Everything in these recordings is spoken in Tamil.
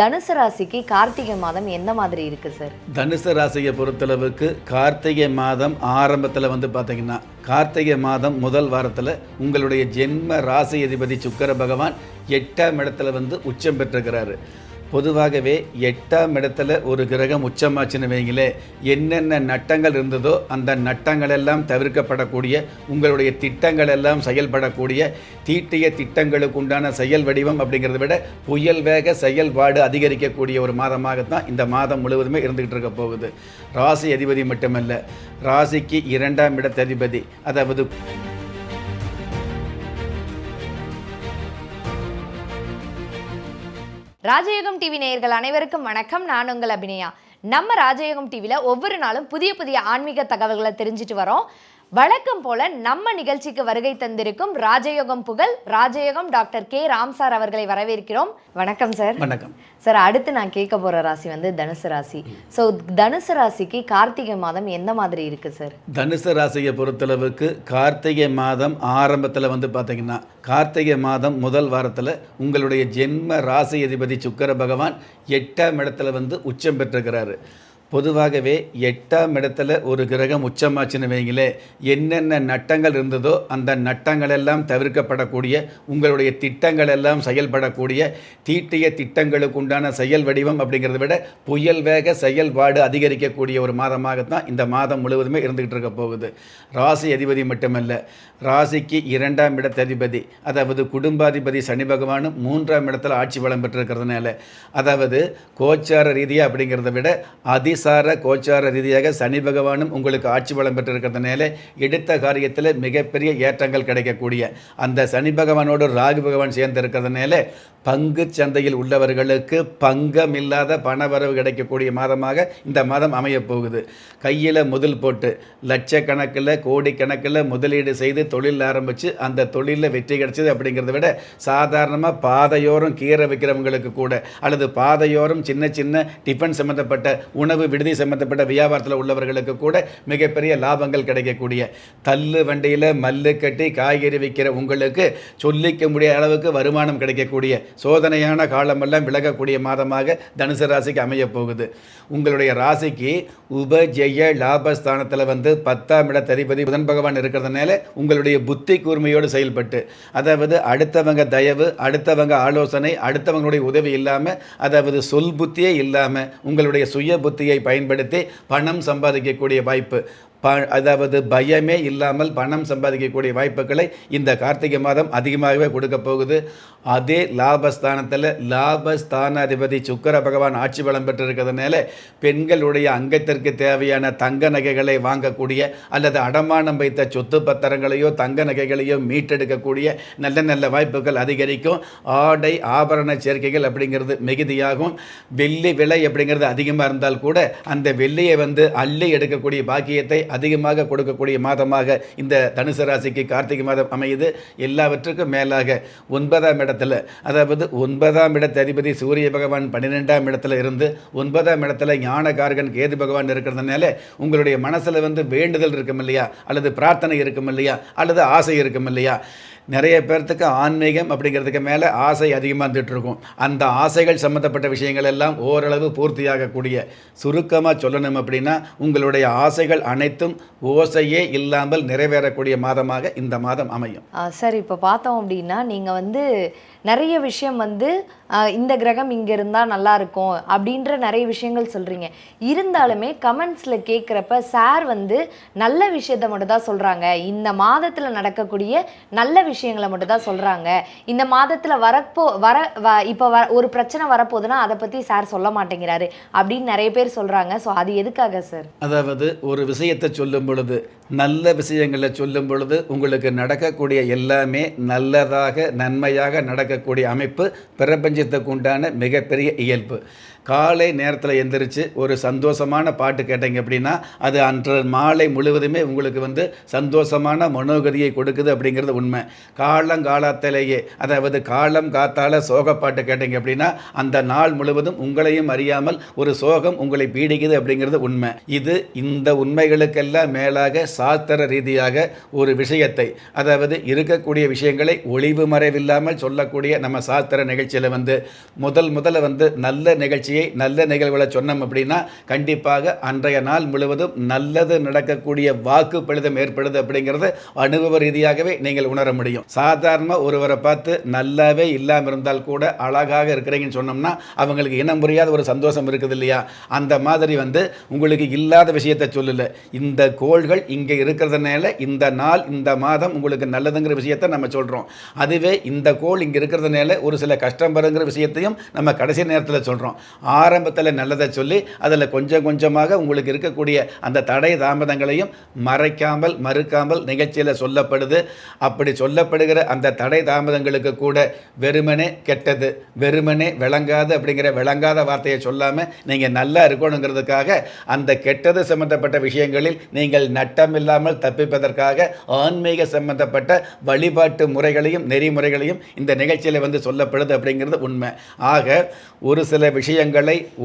தனுசு ராசிக்கு கார்த்திகை மாதம் எந்த மாதிரி இருக்கு சார்? தனுசு ராசியை பொறுத்தளவுக்கு கார்த்திகை மாதம் ஆரம்பத்தில் வந்து பார்த்தீங்கன்னா கார்த்திகை மாதம் முதல் வாரத்தில் உங்களுடைய ஜென்ம ராசி அதிபதி சுக்கர பகவான் எட்டாம் இடத்துல வந்து உச்சம் பெற்றிருக்கிறாரு. பொதுவாகவே எட்டாம் இடத்துல ஒரு கிரகம் உச்சமாச்சுன்னு வைங்களே என்னென்ன நட்டங்கள் இருந்ததோ அந்த நட்டங்கள் எல்லாம் தவிர்க்கப்படக்கூடிய உங்களுடைய திட்டங்கள் எல்லாம் செயல்படக்கூடிய தீட்டிய திட்டங்களுக்கு உண்டான செயல் வடிவம் அப்படிங்கிறத விட புயல் வேக செயல்பாடு அதிகரிக்கக்கூடிய ஒரு மாதமாகத்தான் இந்த மாதம் முழுவதுமே இருந்துகிட்டு இருக்க போகுது. ராசி அதிபதி மட்டுமல்ல ராசிக்கு இரண்டாம் இடத்த அதிபதி அதாவது ராஜயோகம் டிவி நேயர்கள் அனைவருக்கும் வணக்கம். நான் உங்கள் அபிநயா. நம்ம ராஜயோகம் டிவியில் ஒவ்வொரு நாளும் புதிய புதிய ஆன்மீக தகவல்களை தெரிஞ்சுட்டு வரோம். வழக்கம் போல நம்ம நிகழ்ச்சிக்கு வருகை தந்திருக்கும் ராஜயோகம் புகழ் ராஜயோகம் டாக்டர் கே. ராம் சார் அவர்களை வரவேற்கிறோம். வணக்கம் சார். வணக்கம். சார் அடுத்து நான் கேட்க போற ராசி வந்து தனுசு ராசி. ஸோ தனுசு ராசிக்கு கார்த்திகை மாதம் எந்த மாதிரி இருக்கு சார்? தனுசு ராசியை பொறுத்தளவுக்கு கார்த்திகை மாதம் ஆரம்பத்தில் வந்து பார்த்தீங்கன்னா கார்த்திகை மாதம் முதல் வாரத்தில் உங்களுடைய ஜென்ம ராசி அதிபதி சுக்கிர பகவான் எட்டாம் இடத்துல வந்து உச்சம் பெற்றிருக்கிறாரு. பொதுவாகவே எட்டாம் இடத்துல ஒரு கிரகம் உச்சமாச்சுன்னு வைங்களே என்னென்ன நட்டங்கள் இருந்ததோ அந்த நட்டங்கள் எல்லாம் தவிர்க்கப்படக்கூடிய உங்களுடைய திட்டங்கள் எல்லாம் செயல்படக்கூடிய தீட்டிய திட்டங்களுக்கு உண்டான செயல் வடிவம் அப்படிங்கிறத விட புயல் வேக செயல்பாடு அதிகரிக்கக்கூடிய ஒரு மாதமாகத்தான் இந்த மாதம் முழுவதுமே இருந்துகிட்டு இருக்க போகுது. ராசி அதிபதி மட்டுமல்ல ராசிக்கு இரண்டாம் இடத்த அதிபதி அதாவது குடும்பாதிபதி சனி பகவானும் மூன்றாம் இடத்துல ஆட்சி வளம் பெற்றிருக்கிறதுனால அதாவது கோச்சார ரீதியாக அப்படிங்கிறத விட அதி சார கோச்சார ரீதியாக சனி பகவானும் உங்களுக்கு ஆட்சி பலம் பெற்றிருக்கிறதுனால எடுத்த காரியத்தில் மிகப்பெரிய ஏற்றங்கள் கிடைக்கக்கூடிய. அந்த சனி பகவானோடு ராகு பகவான் சேர்ந்து இருக்கிறதுனால பங்கு சந்தையில் உள்ளவர்களுக்கு பங்கம் இல்லாத பணவரவு கிடைக்கக்கூடிய மாதமாக இந்த மாதம் அமையப் போகுது. கையில் முதல் போட்டு லட்சக்கணக்கில் கோடிக்கணக்கில் முதலீடு செய்து தொழில் ஆரம்பித்து அந்த தொழிலில் வெற்றி கிடைச்சது அப்படிங்கிறத விட சாதாரணமாக பாதையோரம் கீரை வைக்கிறவங்களுக்கு கூட அல்லது பாதையோரம் சின்ன சின்ன டிஃபன் சம்மந்தப்பட்ட உணவு விடுதி சம்மந்தப்பட்ட வியாபாரத்தில் உள்ளவர்களுக்கு கூட மிகப்பெரிய லாபங்கள் கிடைக்கக்கூடிய. தள்ளு வண்டியில் மல்லு கட்டி காய்கறி விற்கிற உங்களுக்கு சொல்லிக்க முடியாத அளவுக்கு வருமானம் கிடைக்கக்கூடிய. சோதனையான காலமெல்லாம் விலகக்கூடிய மாதமாக தனுசு ராசிக்கு அமையப் போகுது. உங்களுடைய ராசிக்கு உபஜெய லாபஸ்தானத்தில் வந்து பத்தாம் இட தரிபதி புதன் பகவான் இருக்கிறதுனால உங்களுடைய புத்தி கூர்மையோடு செயல்பட்டு. அதாவது அடுத்தவங்க தயவு அடுத்தவங்க ஆலோசனை அடுத்தவங்களுடைய உதவி இல்லாமல் அதாவது சொல் புத்தியே இல்லாமல் உங்களுடைய சுய புத்தியை பயன்படுத்தி பணம் சம்பாதிக்கக்கூடிய வாய்ப்பு. ப அதாவது பயமே இல்லாமல் பணம் சம்பாதிக்கக்கூடிய வாய்ப்புகளை இந்த கார்த்திகை மாதம் அதிகமாகவே கொடுக்க போகுது. அதே லாபஸ்தானத்தில் லாபஸ்தானாதிபதி சுக்கர பகவான் ஆட்சி பலம் பெற்றிருக்கிறதுனால பெண்களுடைய அங்கத்திற்கு தேவையான தங்க நகைகளை வாங்கக்கூடிய அல்லது அடமானம் வைத்த சொத்து பத்திரங்களையோ தங்க நகைகளையோ மீட்டெடுக்கக்கூடிய நல்ல நல்ல வாய்ப்புகள் அதிகரிக்கும். ஆடை ஆபரண சேர்க்கைகள் அப்படிங்கிறது மிகுதியாகும். வெள்ளி விலை அப்படிங்கிறது அதிகமாக இருந்தால் கூட அந்த வெள்ளியை வந்து அள்ளி எடுக்கக்கூடிய பாக்கியத்தை அதிகமாக கொடுக்கக்கூடிய மாதமாக இந்த தனுசு ராசிக்கு கார்த்திகை மாதம் அமையுது. எல்லாவற்றுக்கும் மேலாக ஒன்பதாம் இடத்துல அதாவது ஒன்பதாம் இடத்த அதிபதி சூரிய பகவான் பன்னிரெண்டாம் இடத்துல இருந்து ஒன்பதாம் இடத்துல ஞானகார்கன் கேது பகவான் இருக்கிறதுனால உங்களுடைய மனசில் வந்து வேண்டுதல் இருக்கும் இல்லையா? அல்லது பிரார்த்தனை இருக்கும் இல்லையா? அல்லது ஆசை இருக்கும் இல்லையா? நிறைய பேர்த்துக்கு ஆன்மீகம் அப்படிங்கிறதுக்கு மேலே ஆசை அதிகமாக இருந்துகிட்டு இருக்கும். அந்த ஆசைகள் சம்மந்தப்பட்ட விஷயங்கள் எல்லாம் ஓரளவு பூர்த்தியாகக்கூடிய சுருக்கமாக சொல்லணும் அப்படின்னா உங்களுடைய ஆசைகள் அனைத்தும் ஓசையே இல்லாமல் நிறைவேறக்கூடிய மாதமாக இந்த மாதம் அமையும். சார் இப்போ பார்த்தோம் அப்படின்னா நீங்கள் வந்து நிறைய விஷயம் வந்து இந்த கிரகம் இங்கே இருந்தால் நல்லா இருக்கும் அப்படின்ற நிறைய விஷயங்கள் சொல்கிறீங்க இருந்தாலுமே கமெண்ட்ஸில் கேட்குறப்ப சார் வந்து நல்ல விஷயத்த மட்டும் தான் சொல்கிறாங்க இந்த மாதத்தில் நடக்கக்கூடிய நல்ல விஷயங்களை மட்டும் தான் சொல்கிறாங்க இந்த மாதத்தில் வரப்போ வர வ இப்போ வ ஒரு பிரச்சனை வரப்போகுதுன்னா அதை பற்றி சார் சொல்ல மாட்டேங்கிறாரு அப்படின்னு நிறைய பேர் சொல்கிறாங்க ஸோ அது எதுக்காக சார்? அதாவது ஒரு விஷயத்தை சொல்லும் பொழுது நல்ல விஷயங்களை சொல்லும் பொழுது உங்களுக்கு நடக்கக்கூடிய எல்லாமே நல்லதாக நன்மையாக நடக்கக்கூடிய அமைப்பு பிரபஞ்சத்துக்கு உண்டான மிகப்பெரிய இயல்பு. காலை நேரத்தில் எந்திரிச்சு ஒரு சந்தோஷமான பாட்டு கேட்டீங்க அப்படின்னா அது அன்று மாலை முழுவதுமே உங்களுக்கு வந்து சந்தோஷமான மனோகதியை கொடுக்குது அப்படிங்கிறது உண்மை. காலங்காலத்திலேயே அதாவது காலம் காத்தால சோகப்பாட்டு கேட்டீங்க அப்படின்னா அந்த நாள் முழுவதும் உங்களையும் அறியாமல் ஒரு சோகம் உங்களை பீடிக்குது அப்படிங்கிறது உண்மை. இது இந்த உண்மைகளுக்கெல்லாம் மேலாக சாஸ்திர ரீதியாக ஒரு விஷயத்தை அதாவது இருக்கக்கூடிய விஷயங்களை ஒளிவு மறைவில்லாமல் சொல்லக்கூடிய நம்ம சாஸ்திர நிகழ்ச்சியில் வந்து முதல் முதல்ல வந்து நல்ல நிகழ்ச்சி நிகழ்ச்சியை நல்ல நிகழ்வுகளை சொன்னோம் அப்படின்னா கண்டிப்பாக அன்றைய நாள் முழுவதும் நல்லது நடக்கக்கூடிய வாக்கு பலிதம் ஏற்படுது அப்படிங்கிறது அனுபவ ரீதியாகவே நீங்கள் உணர முடியும். சாதாரணமாக ஒருவரை பார்த்து நல்லாவே இல்லாமல் இருந்தால் கூட அழகாக இருக்கிறீங்கன்னு சொன்னோம்னா அவங்களுக்கு இனம் புரியாத ஒரு சந்தோஷம் இருக்குது இல்லையா? அந்த மாதிரி வந்து உங்களுக்கு இல்லாத விஷயத்தை சொல்லல. இந்த கோள்கள் இங்கே இருக்கிறதுனால இந்த நாள் இந்த மாதம் உங்களுக்கு நல்லதுங்கிற விஷயத்தை நம்ம சொல்கிறோம் அதுவே இந்த கோள் இங்கே இருக்கிறதுனால ஒரு சில கஷ்டம் வருங்கிற விஷயத்தையும் நம்ம கடைசி நேரத்தில் சொல்கிறோம் ஆரம்பத்தில் நல்லதை சொல்லி அதில் கொஞ்சம் கொஞ்சமாக உங்களுக்கு இருக்கக்கூடிய அந்த தடை தாமதங்களையும் மறைக்காமல் மறுக்காமல் நிகழ்ச்சியில் சொல்லப்படுது. அப்படி சொல்லப்படுகிற அந்த தடை தாமதங்களுக்கு கூட வெறுமனே கெட்டது வெறுமனே விளங்காது அப்படிங்கிற விளங்காத வார்த்தையை சொல்லாமல் நீங்கள் நல்லா இருக்கணுங்கிறதுக்காக அந்த கெட்டது சம்பந்தப்பட்ட விஷயங்களில் நீங்கள் நட்டமில்லாமல் தப்பிப்பதற்காக ஆன்மீக சம்பந்தப்பட்ட வழிபாட்டு முறைகளையும் நெறிமுறைகளையும் இந்த நிகழ்ச்சியில் வந்து சொல்லப்படுது அப்படிங்கிறது உண்மை. ஆக ஒரு சில விஷயங்கள்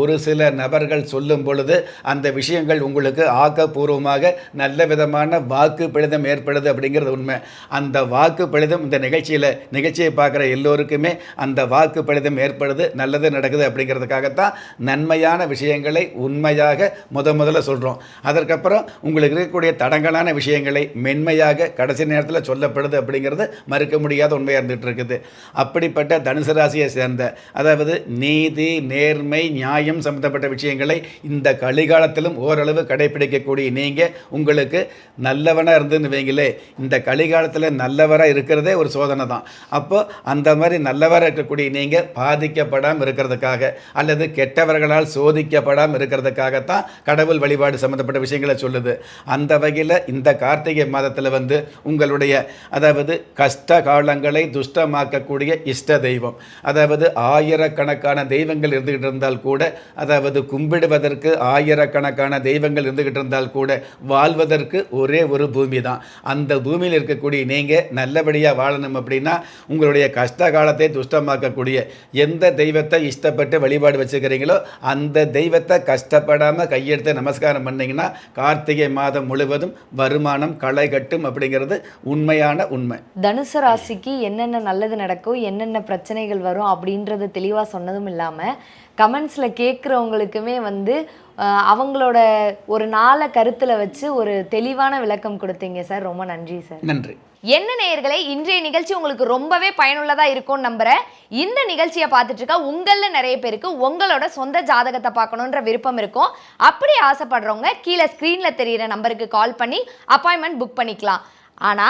ஒரு சில நபர்கள் சொல்லும் பொழுது அந்த விஷயங்கள் உங்களுக்கு ஆக்கப்பூர்வமாக நல்ல விதமான வாக்கு பிழிதம் ஏற்படுது அப்படிங்கிறது உண்மை. அந்த வாக்கு பிழிதம் இந்த நிகழ்ச்சியில் நிகழ்ச்சியை பார்க்குற எல்லோருக்குமே அந்த வாக்கு பிழிதம் ஏற்படுது நல்லது நடக்குது அப்படிங்கிறதுக்காகத்தான் நன்மையான விஷயங்களை உண்மையாக முத முதல்ல சொல்கிறோம் அதற்கப்புறம் உங்களுக்கு இருக்கக்கூடிய தடங்கலான விஷயங்களை மென்மையாக கடைசி நேரத்தில் சொல்லப்படுது அப்படிங்கிறது மறுக்க முடியாத உண்மையாக இருந்துகிட்டு இருக்குது. அப்படிப்பட்ட தனுசு ராசியை சேர்ந்த அதாவது நீதி நேர்மை நியாயம் சம்பந்தப்பட்ட விஷயங்களை இந்த கலிகாலத்திலும் ஓரளவு கடைபிடிக்கக்கூடிய நீங்கள் உங்களுக்கு நல்லவனாக இருந்துன்னு வைங்களே இந்த கலிகாலத்தில் நல்லவராக இருக்கிறதே ஒரு சோதனை தான். அப்போ அந்த மாதிரி நல்லவராக இருக்கக்கூடிய நீங்கள் பாதிக்கப்படாமல் இருக்கிறதுக்காக அல்லது கெட்டவர்களால் சோதிக்கப்படாமல் இருக்கிறதுக்காகத்தான் கடவுள் வழிபாடு சம்மந்தப்பட்ட விஷயங்களை சொல்லுது. அந்த வகையில் இந்த கார்த்திகை மாதத்தில் வந்து உங்களுடைய அதாவது கஷ்ட காலங்களை துஷ்டமாக்கக்கூடிய இஷ்ட தெய்வம் அதாவது ஆயிரக்கணக்கான தெய்வங்கள் இருந்துகிட்டு இருந்தால் கூட அதாவது கும்பிடுவதற்கு ஆயிரக்கணக்கான தெய்வங்கள் இருந்துகிட்டு இருந்தால் கூட வாழ்வதற்கு ஒரே ஒரு பூமி தான் அந்த பூமியில் இருக்கக்கூடிய நீங்கள் நல்லபடியாக வாழணும் அப்படின்னா உங்களுடைய கஷ்ட காலத்தை துஷ்டமாக்கக்கூடிய எந்த தெய்வத்தை இஷ்டப்பட்டு வழிபாடு வச்சுக்கிறீங்களோ அந்த தெய்வத்தை கஷ்டப்படாமல் கையெடுத்து நமஸ்காரம் பண்ணீங்கன்னா கார்த்திகை மாதம் முழுவதும் வருமானம் களை கட்டும் அப்படிங்கிறது உண்மையான உண்மை. தனுசு ராசிக்கு என்னென்ன நல்லது நடக்கும் என்னென்ன பிரச்சனைகள் வரும் அப்படின்றத தெளிவாக சொன்னதும் இல்லாமல் கமெண்ட்ஸில் கேட்குறவங்களுக்குமே வந்து அவங்களோட ஒரு நாளை கருத்தில் வச்சு ஒரு தெளிவான விளக்கம் கொடுத்தீங்க சார். ரொம்ப நன்றி சார். நன்றி. என்ன நேயர்களே இன்றைய நிகழ்ச்சி உங்களுக்கு ரொம்பவே பயனுள்ளதா இருக்கும்னு நம்புறேன். இந்த நிகழ்ச்சியை பார்த்துட்டு இருக்க உங்கள நிறைய பேருக்கு உங்களோட சொந்த ஜாதகத்தை பார்க்கணுன்ற விருப்பம் இருக்கும். அப்படி ஆசைப்படுறவங்க கீழே ஸ்க்ரீன்ல தெரியிற நம்பருக்கு கால் பண்ணி அப்பாயின்மெண்ட் புக் பண்ணிக்கலாம். ஆனா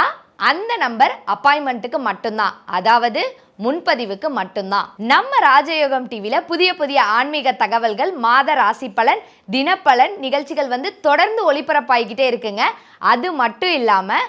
அந்த நம்பர் அப்பாயின்மெண்ட்டுக்கு மட்டும்தான். அதாவது முன்பதிவுக்கு மட்டும்தான். நம்ம ராஜயோகம் டிவியில புதிய புதிய ஆன்மீக தகவல்கள் மாத ராசி பலன் தினப்பலன் நிகழ்ச்சிகள் வந்து தொடர்ந்து ஒளிபரப்பாகிக்கிட்டே இருக்குங்க. அது மட்டும் இல்லாமல்